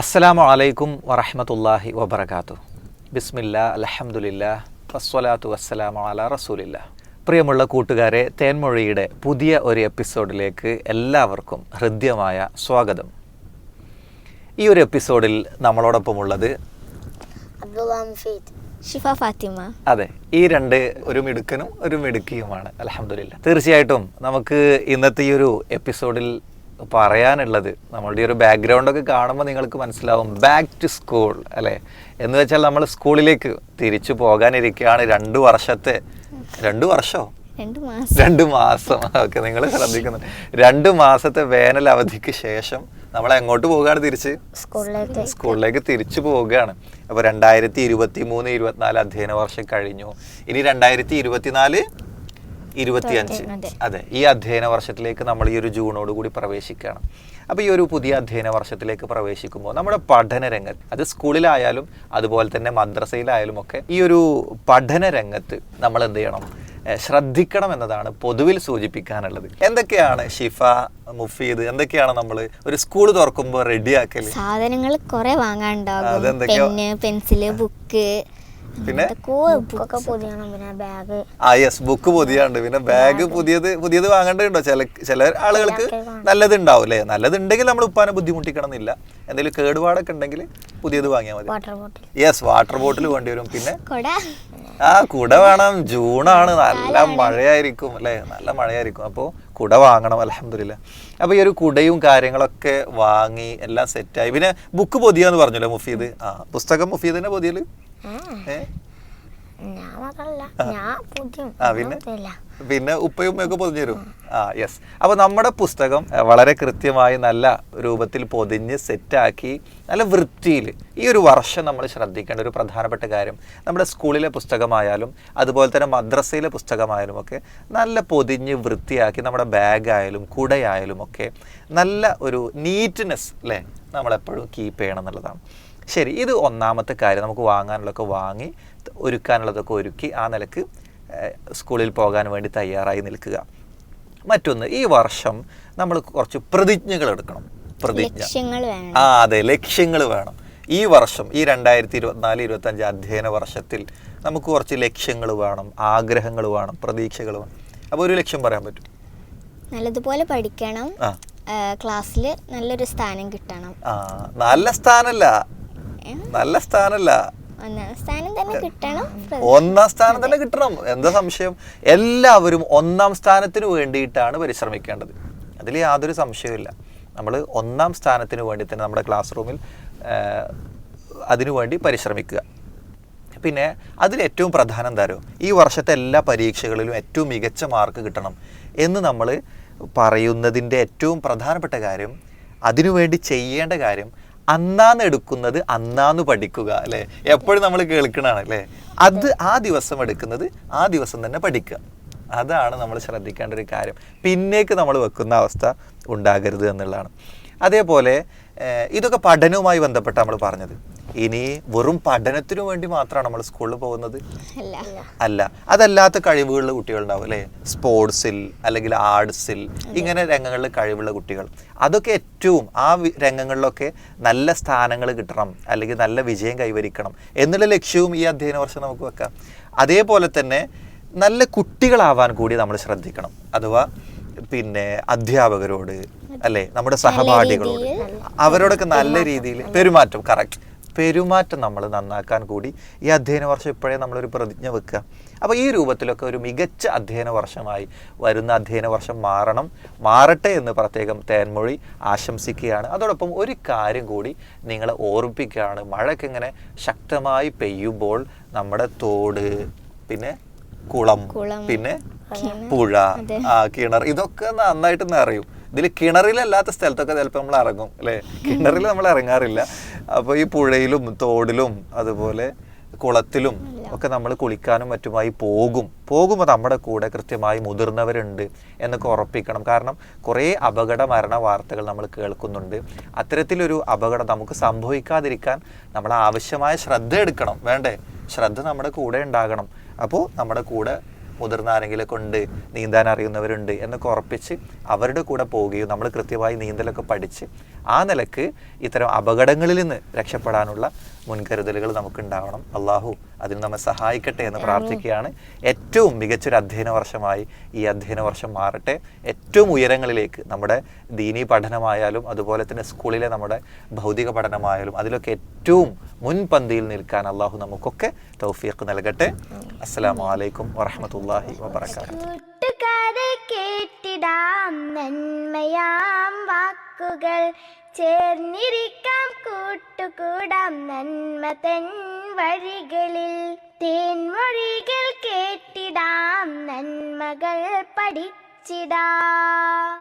അസ്സലാമു അലൈക്കും വറഹമത്തല്ലാഹി വബർക്കാത്തു ബിസ്മില്ല അലഹമുല്ല വസ്വലാത്തു വസ്സലാമു അല റസൂലില്ല. പ്രിയമുള്ള കൂട്ടുകാരെ തേൻമൊഴിയുടെ പുതിയ ഒരു എപ്പിസോഡിലേക്ക് എല്ലാവർക്കും ഹൃദ്യമായ സ്വാഗതം. ഈ ഒരു എപ്പിസോഡിൽ നമ്മളോടൊപ്പമുള്ളത് ഷിഫ ഫാത്തിമ. അതെ ഈ രണ്ട് ഒരു മിടുക്കനും ഒരു മിടുക്കിയുമാണ് അലഹമില്ല തീർച്ചയായിട്ടും നമുക്ക് ഇന്നത്തെ ഈ ഒരു എപ്പിസോഡിൽ പറയാനുള്ളത്. നമ്മളുടെ ഒരു ബാക്ക്ഗ്രൗണ്ടൊക്കെ കാണുമ്പോൾ നിങ്ങൾക്ക് മനസ്സിലാവും. ബാക്ക് ടു സ്കൂൾ അല്ലേ? എന്ന് വെച്ചാൽ നമ്മൾ സ്കൂളിലേക്ക് തിരിച്ചു പോകാനിരിക്കുകയാണ് രണ്ട് വർഷത്തെ രണ്ട് വർഷമോ രണ്ട് മാസം. ഓക്കെ നിങ്ങൾ ശ്രദ്ധിക്കുന്നുണ്ട്. രണ്ട് മാസത്തെ വേനൽ അവധിക്ക് ശേഷം നമ്മൾ എങ്ങോട്ട് പോവുകയാണ് തിരിച്ച്? സ്കൂളിലേക്ക്. സ്കൂളിലേക്ക് തിരിച്ചു പോവുകയാണ്. അപ്പോൾ രണ്ടായിരത്തി ഇരുപത്തി മൂന്ന് ഇരുപത്തിനാല് അധ്യയന വർഷം കഴിഞ്ഞു. ഇനി രണ്ടായിരത്തി ഇരുപത്തിനാല് ഇരുപത്തിയഞ്ച്. അതെ. ഈ അധ്യയന വർഷത്തിലേക്ക് നമ്മൾ ഈ ഒരു ജൂണോട് കൂടി പ്രവേശിക്കുകയാണ്. അപ്പോൾ ഈ ഒരു പുതിയ അധ്യയന വർഷത്തിലേക്ക് പ്രവേശിക്കുമ്പോൾ നമ്മുടെ പഠന രംഗത്ത് അത് സ്കൂളിലായാലും അതുപോലെ തന്നെ മദ്രസയിലായാലും ഒക്കെ ഈ ഒരു പഠന രംഗത്ത് നമ്മൾ എന്ത് ചെയ്യണം? ശ്രദ്ധിക്കണം എന്നതാണ് പൊതുവിൽ സൂചിപ്പിക്കാനുള്ളത്. എന്തൊക്കെയാണ് ഷിഫ മുഫീദ് എന്തൊക്കെയാണ് നമ്മൾ ഒരു സ്കൂൾ തുറക്കുമ്പോൾ റെഡിയാക്കൽ സാധനങ്ങൾ കുറെ വാങ്ങാനുണ്ടാകും. പെൻസിൽ ബുക്ക് പിന്നെ? ബുക്കൊക്കെ പൊതിയണം പിന്നെ ബാഗ് ആ യെസ് ബുക്ക് പുതിയുണ്ട്. പിന്നെ ബാഗ് പുതിയത് പുതിയത് വാങ്ങേണ്ടതുണ്ടോ? ചില ചില ആളുകൾക്ക് നല്ലത് ഉണ്ടാവും അല്ലേ നല്ലതുണ്ടെങ്കിൽ നമ്മൾ ഉപ്പാനെ ബുദ്ധിമുട്ടിക്കണം എന്നില്ല എന്തെങ്കിലും കേടുപാടൊക്കെ ഉണ്ടെങ്കിൽ പുതിയത് വാങ്ങിയാൽ മതി. Water bottle yes water bottle വേണ്ടി വരും പിന്നെ? കുട. ആ കുട വേണം. ജൂണാണ്. നല്ല മഴയായിരിക്കും അല്ലേ? നല്ല മഴയായിരിക്കും. അപ്പോൾ കുട വാങ്ങണം അലഹമില്ല അപ്പോൾ ഈ ഒരു കുടയും കാര്യങ്ങളൊക്കെ വാങ്ങി എല്ലാം സെറ്റായി പിന്നെ ബുക്ക് പൊതിയാന്ന് പറഞ്ഞല്ലോ മുഫീദ്. ആ പുസ്തകം മുഫീദിന്റെ പൊതിയൽ? ഏ? ഞാൻ മാത്രല്ല ഞാൻ പൊതിയും ആ പിന്നെ? ഉപ്പയുമ്മയൊക്കെ പിന്നെ ഉപ്പയും ഉമ്മയൊക്കെ പൊതിഞ്ഞു തരും. ആ. യെസ് അപ്പോൾ നമ്മുടെ പുസ്തകം വളരെ കൃത്യമായി നല്ല രൂപത്തിൽ പൊതിഞ്ഞ് സെറ്റാക്കി നല്ല വൃത്തിയിൽ ഈ ഒരു വർഷം നമ്മൾ ശ്രദ്ധിക്കേണ്ട ഒരു പ്രധാനപ്പെട്ട കാര്യം നമ്മുടെ സ്കൂളിലെ പുസ്തകമായാലും അതുപോലെ തന്നെ മദ്രസയിലെ പുസ്തകമായാലും ഒക്കെ നല്ല പൊതിഞ്ഞ് വൃത്തിയാക്കി നമ്മുടെ ബാഗായാലും കുടയായാലും ഒക്കെ നല്ല ഒരു നീറ്റ്നെസ് അല്ലേ നമ്മളെപ്പോഴും കീപ്പ് ചെയ്യണം എന്നുള്ളതാണ്. ശരി ഇത് ഒന്നാമത്തെ കാര്യം. നമുക്ക് വാങ്ങാനുള്ളതൊക്കെ വാങ്ങി ഒരുക്കാനുള്ളതൊക്കെ ഒരുക്കി ആ നിലയ്ക്ക് സ്കൂളിൽ പോകാൻ വേണ്ടി തയ്യാറായി നിൽക്കുക. മറ്റൊന്ന് ഈ വർഷം നമ്മൾ കുറച്ച് പ്രതിജ്ഞകൾ എടുക്കണം. പ്രതിജ്ഞ. ആ അതെ ലക്ഷ്യങ്ങൾ വേണം. ഈ വർഷം ഈ രണ്ടായിരത്തി ഇരുപത്തിനാല് ഇരുപത്തഞ്ച് അധ്യയന വർഷത്തിൽ നമുക്ക് കുറച്ച് ലക്ഷ്യങ്ങൾ വേണം ആഗ്രഹങ്ങൾ വേണം പ്രതീക്ഷകൾ വേണം. അപ്പോൾ ഒരു ലക്ഷ്യം പറയാൻ പറ്റും. നല്ലതുപോലെ പഠിക്കണം. ക്ലാസ്സിൽ നല്ലൊരു സ്ഥാനം കിട്ടണം. നല്ല സ്ഥാനല്ല ഏ? നല്ല സ്ഥാനല്ല. ഒന്നാം സ്ഥാനം തന്നെ കിട്ടണം. എന്താ സംശയം? എല്ലാവരും ഒന്നാം സ്ഥാനത്തിന് വേണ്ടിയിട്ടാണ് പരിശ്രമിക്കേണ്ടത്. അതിൽ യാതൊരു സംശയവുമില്ല. നമ്മൾ ഒന്നാം സ്ഥാനത്തിന് വേണ്ടി തന്നെ നമ്മുടെ ക്ലാസ് റൂമിൽ അതിനുവേണ്ടി പരിശ്രമിക്കുക. പിന്നെ അതിൽ ഏറ്റവും പ്രധാനം എന്താരോ ഈ വർഷത്തെ എല്ലാ പരീക്ഷകളിലും ഏറ്റവും മികച്ച മാർക്ക് കിട്ടണം എന്ന് നമ്മൾ പറയുന്നതിന്റെ ഏറ്റവും പ്രധാനപ്പെട്ട കാര്യം അതിനുവേണ്ടി ചെയ്യേണ്ട കാര്യം അന്നാന്ന് എടുക്കുന്നത് അന്നാന്ന് പഠിക്കുക അല്ലേ? എപ്പോഴും നമ്മൾ കേൾക്കണതാണ് അല്ലേ? അത് ആ ദിവസം എടുക്കുന്നത് ആ ദിവസം തന്നെ പഠിക്കുക. അതാണ് നമ്മൾ ശ്രദ്ധിക്കേണ്ട ഒരു കാര്യം. പിന്നേക്ക് നമ്മൾ വെക്കുന്ന അവസ്ഥ ഉണ്ടാകരുത് എന്നുള്ളതാണ്. അതേപോലെ ഇതൊക്കെ പഠനവുമായി ബന്ധപ്പെട്ട് നമ്മൾ പറഞ്ഞത്. ഇനി വെറും പഠനത്തിനു വേണ്ടി മാത്രമാണ് നമ്മൾ സ്കൂളിൽ പോകുന്നത്? അല്ല. അതല്ലാത്ത കഴിവുകളുള്ള കുട്ടികളുണ്ടാവും അല്ലേ? സ്പോർട്സിൽ അല്ലെങ്കിൽ ആർട്സിൽ ഇങ്ങനെ രംഗങ്ങളിൽ കഴിവുള്ള കുട്ടികൾ. അതൊക്കെ ഏറ്റവും ആ രംഗങ്ങളിലൊക്കെ നല്ല സ്ഥാനങ്ങൾ കിട്ടണം അല്ലെങ്കിൽ നല്ല വിജയം കൈവരിക്കണം എന്നുള്ള ലക്ഷ്യവും ഈ അധ്യയന വർഷം നമുക്ക് വെക്കാം. അതേപോലെ തന്നെ നല്ല കുട്ടികളാവാൻ കൂടി നമ്മൾ ശ്രദ്ധിക്കണം. അഥവാ പിന്നെ അധ്യാപകരോട് അല്ലേ? നമ്മുടെ സഹപാഠികളോട്. അവരോടൊക്കെ നല്ല രീതിയിൽ പെരുമാറ്റം. കറക്റ്റ് പെരുമാറ്റം നമ്മൾ നന്നാക്കാൻ കൂടി ഈ അധ്യയന വർഷം ഇപ്പോഴേ നമ്മളൊരു പ്രതിജ്ഞ വെക്കുക. അപ്പോൾ ഈ രൂപത്തിലൊക്കെ ഒരു മികച്ച അധ്യയന വർഷമായി വരുന്ന അധ്യയന വർഷം മാറണം. മാറട്ടെ എന്ന് പ്രത്യേകം തേൻമൊഴി ആശംസിക്കുകയാണ്. അതോടൊപ്പം ഒരു കാര്യം കൂടി നിങ്ങളെ ഓർമ്മിപ്പിക്കുകയാണ്. മഴയ്ക്ക് ഇങ്ങനെ ശക്തമായി പെയ്യുമ്പോൾ നമ്മുടെ തോട് പിന്നെ കുളം പിന്നെ. പുഴ. ആ കിണർ ഇതൊക്കെ നന്നായിട്ട് നിറയും. ഇതിൽ കിണറിലല്ലാത്ത സ്ഥലത്തൊക്കെ ചിലപ്പോൾ നമ്മൾ ഇറങ്ങും അല്ലേ? കിണറിൽ നമ്മൾ ഇറങ്ങാറില്ല. അപ്പോൾ ഈ പുഴയിലും തോടിലും അതുപോലെ കുളത്തിലും ഒക്കെ നമ്മൾ കുളിക്കാനും മറ്റുമായി പോകും. പോകുമ്പോൾ നമ്മുടെ കൂടെ കൃത്യമായി മുതിർന്നവരുണ്ട് എന്നൊക്കെ ഉറപ്പിക്കണം. കാരണം കുറേ അപകട മരണ വാർത്തകൾ നമ്മൾ കേൾക്കുന്നുണ്ട്. അത്തരത്തിലൊരു അപകടം നമുക്ക് സംഭവിക്കാതിരിക്കാൻ നമ്മൾ ആവശ്യമായ ശ്രദ്ധ എടുക്കണം. വേണ്ടേ? ശ്രദ്ധ നമ്മുടെ കൂടെ ഉണ്ടാകണം. അപ്പോൾ നമ്മുടെ കൂടെ മുതിർന്ന ആരെങ്കിലുമൊക്കെ ഉണ്ട് നീന്താൻ അറിയുന്നവരുണ്ട് എന്നൊക്കെ ഉറപ്പിച്ച് അവരുടെ കൂടെ പോവുകയും നമ്മൾ കൃത്യമായി നീന്തലൊക്കെ പഠിച്ച് ആ നിലയ്ക്ക് ഇത്തരം അപകടങ്ങളിൽ നിന്ന് രക്ഷപ്പെടാനുള്ള മുൻകരുതലുകൾ നമുക്ക് ഉണ്ടാവണം അള്ളാഹു അതിന് നമ്മെ സഹായിക്കട്ടെ എന്ന് പ്രാർത്ഥിക്കുകയാണ്. ഏറ്റവും മികച്ചൊരു അധ്യയന വർഷമായി ഈ അധ്യയന വർഷം മാറട്ടെ. ഏറ്റവും ഉയരങ്ങളിലേക്ക് നമ്മുടെ ദീനീ പഠനമായാലും അതുപോലെ തന്നെ സ്കൂളിലെ നമ്മുടെ ഭൗതിക പഠനമായാലും അതിലൊക്കെ ഏറ്റവും മുൻപന്തിയിൽ നിൽക്കാൻ അള്ളാഹു നമുക്കൊക്കെ തൗഫീഖ് നൽകട്ടെ. അസ്സലാമു അലൈക്കും വറഹമത്തല്ലാഹി വാക്കുകൾ. ചേർന്നിരിക്കാം കൂട്ടുകൂടാം നന്മ തൻ വഴികളിൽ. തേൻമൊഴികൾ കേട്ടിടാം നന്മകൾ പഠിച്ചിടാം.